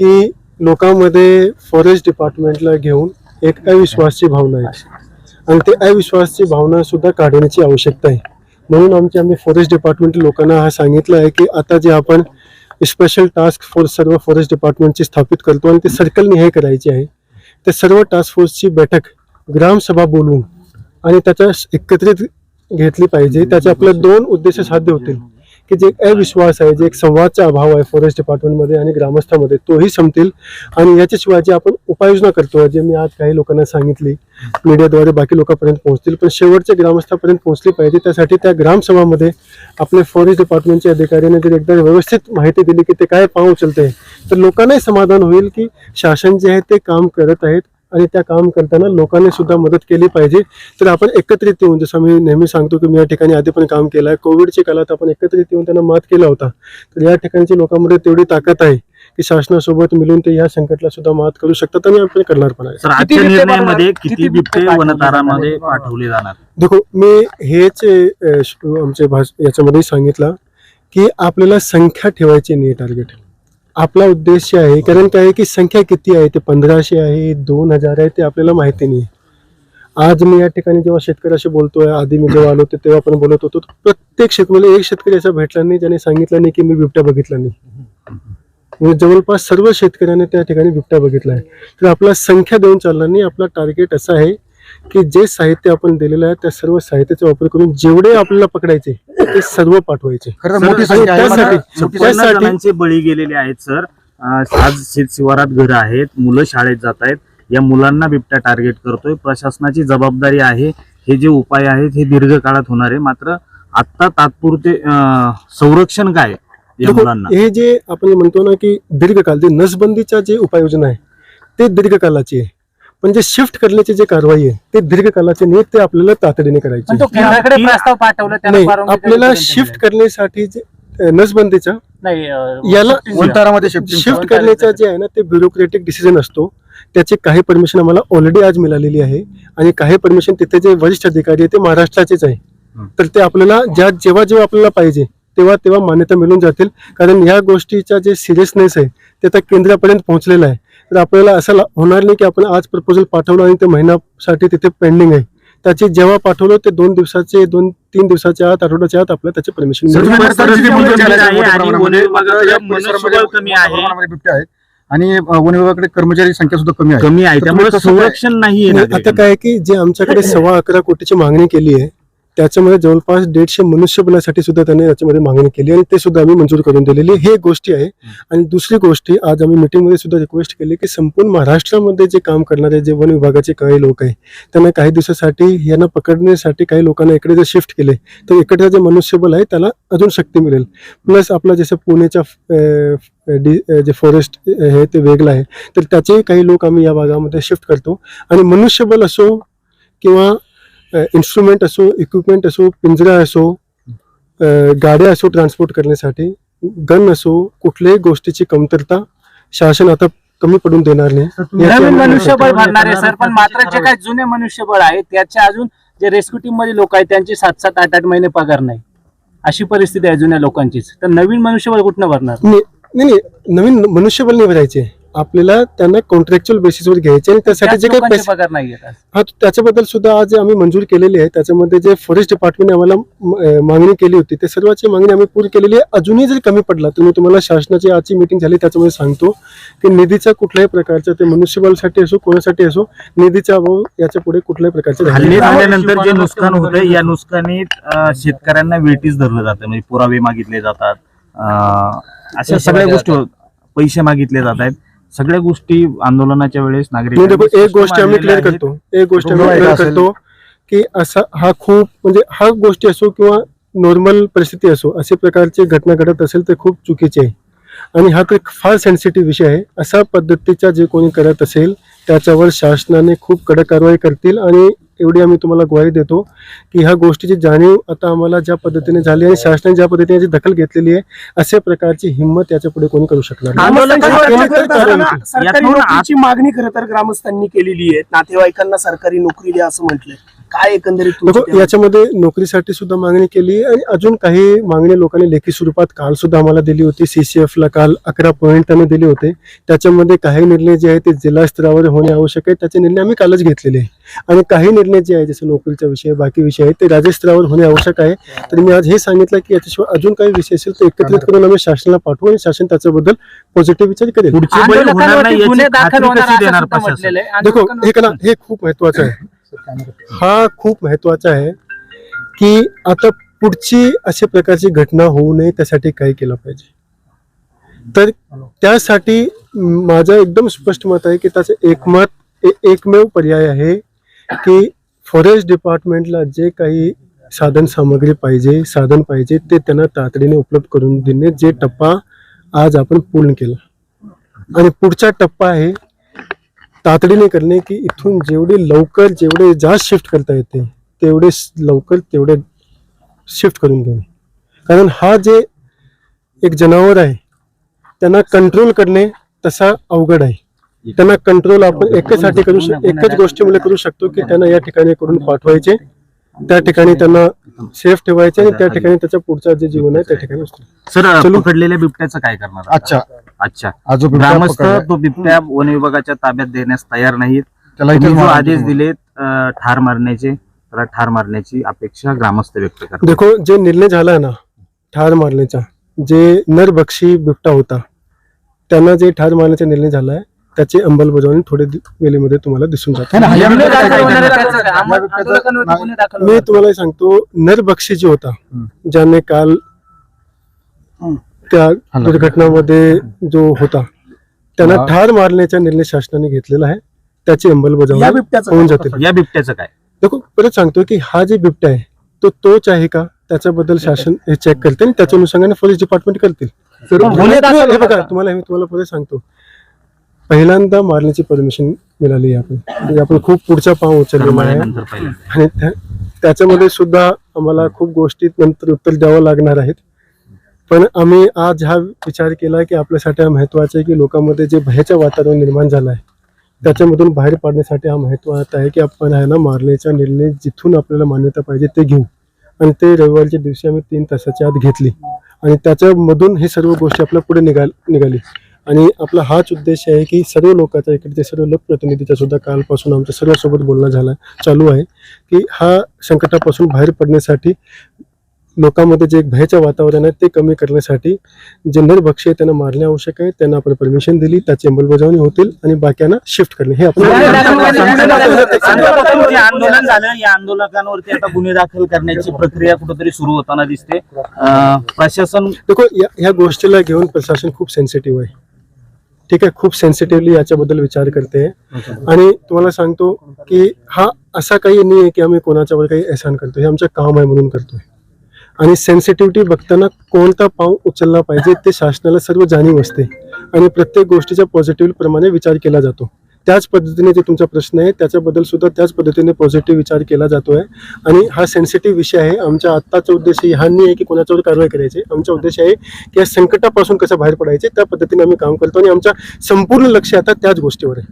की लोकांमध्ये फॉरेस्ट डिपार्टमेंटला घेऊन एक अविश्वासची भावना आहे. आणि ते अविश्वासची भावना सुद्धा काढण्याची आवश्यकता आहे. म्हणून आमची आम्ही फॉरेस्ट डिपार्टमेंट लोकांना हा सांगितलं आहे की आता जे आपण स्पेशल टास्क फोर्स सर्व फॉरेस्ट डिपार्टमेंटची स्थापित करतो आणि ते सर्कलने हे करायचे आहे. ते सर्व टास्क फोर्सची बैठक ग्रामसभा बोलवून आणि त्याच्या एकत्रित घेतली पाहिजे. त्याचे आपले दोन उद्देश साध्य होतील. की जे एक अविश्वास आहे जे एक संवादचा अभाव आहे फॉरेस्ट डिपार्टमेंटमध्ये आणि ग्रामस्थामध्ये तोही संपतील. आणि याच्याशिवाय जे आपण उपाययोजना करतो जे मी आज काही लोकांना सांगितली मीडियाद्वारे बाकी लोकांपर्यंत पोहोचतील पण शेवटच्या ग्रामस्थापर्यंत पोहोचली पाहिजे. त्यासाठी त्या ग्रामसभामध्ये आपले फॉरेस्ट डिपार्टमेंटच्या अधिकाऱ्याने जर एकदा व्यवस्थित माहिती दिली की ते काय पाव उचलते तर लोकांनाही समाधान होईल की शासन जे आहे ते काम करत आहेत. आणि त्या काम करताना लोकांनी सुद्धा मदत केली पाहिजे. तर आपण एकत्रित येऊन जसं मी नेहमी सांगतो की मी या ठिकाणी आधी पण काम केलं आहे कोविडच्या काळात आपण एकत्रित येऊन त्यांना मात केला होता. तर या ठिकाणच्या लोकांमध्ये तेवढी ताकद आहे की शासनासोबत मिळून ते या संकटला सुद्धा मात करू शकतात आणि आपण करणार पण आहे किती बिबटे वनतारामध्ये? पाठवले जाणार? देखो मी हेच आमचे भाष याच्यामध्ये सांगितलं की आपल्याला संख्या ठेवायची नाही टार्गेट आपला उद्देश आहे कारण काय आहे की संख्या किती आहे ते पंधराशे आहे दोन हजार आहे ते आपल्याला माहिती नाही. आज मी या ठिकाणी जेव्हा शेतकऱ्याशी बोलतोय आधी मी जेव्हा आलो होतो तेव्हा आपण बोलत होतो तर प्रत्येक शेतकरी एक शेतकरी असा भेटला नाही ज्याने सांगितलं नाही की मी बिबट्या बघितला नाही. म्हणजे जवळपास सर्व शेतकऱ्याने त्या ठिकाणी बिबट्या बघितला आहे. तर आपला संख्या देऊन चालला नाही आपला टार्गेट असा आहे की जे साहित्य आपण दिलेलं आहे त्या सर्व साहित्याचा वापर करून जेवढे आपल्याला पकडायचे ते सर्व पाठवायचे. खरं सर, मोठी संख्या आहे त्यासाठी- मला- मोठी छप्पन्न त्यासाठी- जणांचे बळी गेलेले आहेत सर. अं, आज शेत शिवारात घरं आहेत मुलं शाळेत जात आहेत. या मुलांना बिबट्या टार्गेट करतोय. प्रशासनाची जबाबदारी आहे. हे जे उपाय आहेत हे दीर्घकाळात होणार आहे. मात्र आता तात्पुरते अं, संरक्षण काय या देखो, मुलांना? हे जे आपण म्हणतो ना की दीर्घकाल ते नसबंदीच्या जे उपाययोजना आहे ते दीर्घकालाची आहे. पण जे शिफ्ट करण्याची जे कारवाई आहे ते दीर्घकालाचे नाही ते आपल्याला तातडीने करायची पण तो आहे. केंद्राकडे की- प्रस्ताव पाठवला त्याला नाही परवानगी आपल्याला शिफ्ट? करण्यासाठी जे नसबंदीचा नाही अं, याला- शिफ्टिंग वंतारामध्ये शिफ्ट करण्याचा जे आहे ना ते ब्युरोक्रेटिक डिसिजन असतो त्याची काही परमिशन आम्हाला ऑलरेडी आज मिळालेली आहे आणि काही परमिशन तिथे जे वरिष्ठ अधिकारी आहे ते महाराष्ट्राचेच आहे हं. तर ते आपल्याला ज्या जेव्हा जेव्हा आपल्याला पाहिजे तेव्हा तेव्हा मान्यता मिळून जातील कारण या गोष्टीचा जे सिरियसनेस आहे ते आता केंद्रापर्यंत पोहोचलेलं आहे तर आपल्याला असं होणार नाही की आपण आज प्रपोजल पाठवलं आणि ते महिन्यासाठी तिथे पेंडिंग आहे. त्याची जेव्हा पाठवलं ते दोन दिवसाचे दोन तीन दिवसाच्या आत आठवड्याच्या आत आपल्याला त्याचे परमिशन मिळेल. आणि. वन विभागाकडे कर्मचारी संख्या सुद्धा कमी आहे. कमी आहे. त्यामुळे संरक्षण नाही आता काय आहे की जे आमच्याकडे सव्वा अकरा कोटीची मागणी केली आहे त्याच्यामध्ये जवळपास दीडशे मनुष्यबळासाठी सुद्धा त्यांनी याच्यामध्ये मागणी केली आणि ते सुद्धा आम्ही मंजूर करून दिलेली. हे गोष्टी आहे. आणि दुसरी गोष्टी आज आम्ही मीटिंगमध्ये सुद्धा रिक्वेस्ट केली की संपूर्ण महाराष्ट्रामध्ये जे काम करणारे जे वन विभागाचे काही लोक आहे त्यांना काही दिवसासाठी यांना पकडण्यासाठी काही लोकांना इकडे जर शिफ्ट केले तर इकडचं जे मनुष्यबळ आहे त्याला अजून शक्ती मिळेल. प्लस आपलं जसं पुण्याच्या अं, डी जे फॉरेस्ट आहे ते वेगळं आहे तर त्याचेही काही लोक आम्ही या भागामध्ये शिफ्ट करतो. आणि मनुष्यबळ असो किंवा इन्स्ट्रुमेंट असो इक्विपमेंट असो पिंजरा असो गाड्या असो ट्रान्सपोर्ट करण्यासाठी गन असो कुठल्याही गोष्टीची कमतरता शासन आता कमी पडून देणार नाही. नवीन मनुष्यबळ भरणार आहे सर पण मात्र जे. काही जुने मनुष्यबळ आहे त्याच्या अजून जे रेस्क्यू टीममध्ये लोक आहेत त्यांची सात सात आठ आठ महिने पगार नाही. अशी परिस्थिती आहे जुन्या लोकांचीच. तर नवीन मनुष्यबळ कुठनं भरणार? नाही नाही, नवीन मनुष्यबळ नाही भरायचे. आपल्याला त्यांना कॉन्ट्रॅक्च्युअल बेसिसवर घ्यायचे आणि त्यासाठी जे काही पैसे पगार नाही येत आज. हा त्याच्याबद्दल सुद्धा आज आम्ही मंजूर केलेली आहे त्याच्यामध्ये जे फॉरेस्ट डिपार्टमेंटने आम्हाला म- अ, मागणी केली होती ते सर्वांची मागणी आम्ही पूर्ण केलेली आहे. अजूनही जर कमी पडला तर मी तुम्हाला शासनाची आजची मीटिंग झाली त्याच्यामध्ये सांगतो की निधीचा कुठल्याही प्रकारचा ते मनुष्यबळासाठी असो कोणासाठी असो निधीचा अभाव याच्यापुढे कुठल्याही प्रकारचा हल्ले. झाल्यानंतर जे नुकसान होतं या नुकसानीत अं, शेतकऱ्यांना वेटीस धरलं जातं. म्हणजे पुरावे मागितले जातात. अं, अशा सगळ्या गोष्टी होत- पैसे मागितले जात आहेत. सगळ्या गोष्टी आंदोलनाच्या वेळेस नागरिक एक गोष्ट आम्ही क्लिअर करतो. एक गोष्ट आम्ही क्लिअर. करतो की असा हा खूप म्हणजे हा गोष्टी असो किंवा नॉर्मल परिस्थिती असो अशा प्रकारची घटना घडत असेल तर खूप चुकीची आहे. आणि हा तर एक फार सेन्सिटिव्ह विषय आहे. अशा पद्धतीचा जे कोणी करत असेल त्याच्यावर शासनाने खूप कडक कारवाई करतील आणि एवढी आम्ही तुम्हाला ग्वाही देतो की ह्या गोष्टीची जाणीव आता आम्हाला ज्या पद्धतीने झाली आणि शासनाने ज्या पद्धतीने याची दखल घेतलेली आहे अशा प्रकारची हिंमत याच्यापुढे कोणी करू शकणार नाही. मागणी खरं तर ग्रामस्थांनी केलेली आहे. नातेवाईकांना सरकारी नोकरी द्या असं म्हटलंय. काय एकंदरीत तुमची याच्यामध्ये नोकरीसाठी सुद्धा मागणी केली आणि अजून काही मागणी लोकांनी लेखी स्वरूपात काल सुद्धा आम्हाला दिली होती. सीसीएफ ला काल अकरा पॉईंट त्यांनी दिले होते. त्याच्यामध्ये काही निर्णय जे आहे ते जिल्हा स्तरावर होणे आवश्यक आहे. त्याचे निर्णय आम्ही कालच घेतलेले आहे. आणि काही निर्णय जे आहे जसं नोकरीचा विषय बाकी विषय आहे ते राज्य स्तरावर होणे आवश्यक आहे. तर मी आज हे सांगितलं की याच्याशिवाय अजून काही विषय असेल तर एकत्रित करून आम्ही शासनाला पाठवू आणि शासन त्याच्याबद्दल पॉझिटिव्ह विचार करेल. देखो हे कला हे खूप महत्वाचं आहे. हा खूप महत्त्वाचा आहे की आता पुढची अशा प्रकारची घटना होऊ नये त्यासाठी काय केलं पाहिजे. तर त्यासाठी माझं एकदम स्पष्ट मत आहे की त्याचं एकमत एकमेव पर्याय आहे की फॉरेस्ट डिपार्टमेंटला जे काही साधन सामग्री पाहिजे साधन पाहिजे ते त्यांना तातडीने उपलब्ध करून देणे जे टप्पा आज आपण पूर्ण केला. आणि पुढचा टप्पा आहे तातडीने करणे की इथून जेवढे लवकर जेवढे जास्त शिफ्ट करता येते तेवढे लवकर तेवढे शिफ्ट करून घेणे कारण हा जे एक जनावर आहे त्यांना कंट्रोल करणे तसा अवघड आहे त्यांना कंट्रोल आपण एकासाठी करू शक एकच गोष्टीमुळे करू शकतो की त्यांना या ठिकाणी करून पाठवायचे त्या ठिकाणी त्यांना सेफ ठेवायचे आणि त्या ठिकाणी त्याच्या पुढचा जे जीवन आहे त्या ठिकाणी असतो सर. पकडलेल्या बिबट्याचं काय करणार? अच्छा अच्छा आज जो बिबट्या ग्रामस्थ पकडलाय, तो बिबट्या वन विभागाच्या ताब्यात देण्यास तयार नाहीत त्याला इथेच तुम्ही जो मारा आदेश तुम्ही. दिलेत अं, ठार मारण्याचे त्याला ठार मारण्याची अपेक्षा ग्रामस्थ व्यक्त करतात देखो जे निर्णय झाला ना ठार मारण्याचा जे नरभक्षी बिबटा होता त्यांना जे ठार मारण्याचा निर्णय झालाय त्याची अंमलबजावणी थोडे दि- वेळेमध्ये तुम्हाला दिसून जाते नाही, गुन्हे दाखल होणार आहे? त्याचं आंदोलकांवरती. गुन्हे दाखल मी होणार. तुम्हाला सांगतो नरभक्षी जो होता ज्याने काल त्या. दुर्घटनामध्ये जो होता त्यांना. ठार मारण्याचा निर्णय शासनाने घेतलेला आहे. त्याची अंमलबजावणी होऊन? जाते. या बिबट्याचं काय? देखो परत सांगतो की हा जे बिबटा आहे तो तोच आहे का? त्याच्याबद्दल शासन हे चेक करते आणि त्याच्या अनुषंगाने पोलीस डिपार्टमेंट करतील. हे बघा. तुम्हाला मी तुम्हाला परत सांगतो. पहिल्यांदा मारण्याची परमिशन मिळाली आहे आपण म्हणजे आपण खूप पुढचा पाव उचललेला आहे. आणि त्या- त्याच्यामध्ये सुद्धा आम्हाला खूप गोष्टी नंतर उत्तर द्यावं लागणार आहेत. पण आम्ही आज हा विचार केला की आपल्यासाठी हा महत्त्वाचा आहे की लोकांमध्ये जे भयाचं वातावरण निर्माण झालं आहे त्याच्यामधून बाहेर पाडण्यासाठी हा महत्त्वाचा आहे की आपण ह्याला मारण्याचा निर्णय जिथून आपल्याला मान्यता पाहिजे ते घेऊ. आणि ते रविवारच्या दिवशी आम्ही तीन तासाच्या आत घेतली. आणि त्याच्यामधून हे सर्व गोष्टी आपल्या पुढे निघाल निघाली. आणि आपला हाच उद्देश आहे की सर्व लोकांचा इकडचे सर्व लोकप्रतिनिधीचा सुद्धा कालपासून आमच्या सर्वांसोबत बोलणं झाला चालू आहे. की हा संकटापासून बाहेर पडण्यासाठी लोकांमध्ये जे एक भयाचं वातावरण आहे ते कमी करण्यासाठी जे नरभक्षी आहे त्यांना मारणे आवश्यक आहे त्यांना आपण परमिशन दिली त्याची अंमलबजावणी होतील आणि बाकीयांना शिफ्ट करणे हे आपण आंदोलन झालं या आंदोलकांवरती आता गुन्हे दाखल करण्याची प्रक्रिया कुठेतरी सुरू होताना दिसते प्रशासन देखो या ह्या गोष्टीला घेऊन प्रशासन खूप सेन्सिटिव्ह आहे ठीक आहे खूप सेन्सिटिव्हली याच्याबद्दल विचार करते आणि तुम्हाला सांगतो की हा असा काही नाही आहे की आम्ही कोणाच्यावर काही एहसान करतो हे आमचं काम आहे म्हणून करतोय आणि सेन्सिटिव्हिटी बघताना कोणता पाव उचलला पाहिजे ते शासनाला सर्व जाणीव असते. आणि प्रत्येक गोष्टीच्या पॉझिटिव्ह प्रमाणे विचार केला जातो. त्याच पद्धतीने जे तुमचा प्रश्न आहे त्याच्याबद्दल सुद्धा त्याच पद्धतीने पॉझिटिव्ह विचार केला जातो आहे आणि हा सेन्सिटिव्ह विषय आहे. आमचा आत्ताचा उद्देश हा नाही आहे की कोणाच्यावर कारवाई करायची. आमचा उद्देश आहे की या संकटापासून कसं बाहेर पडायचे त्या पद्धतीने आम्ही काम करतो. आणि आमचा संपूर्ण लक्ष आता त्याच गोष्टीवर आहे.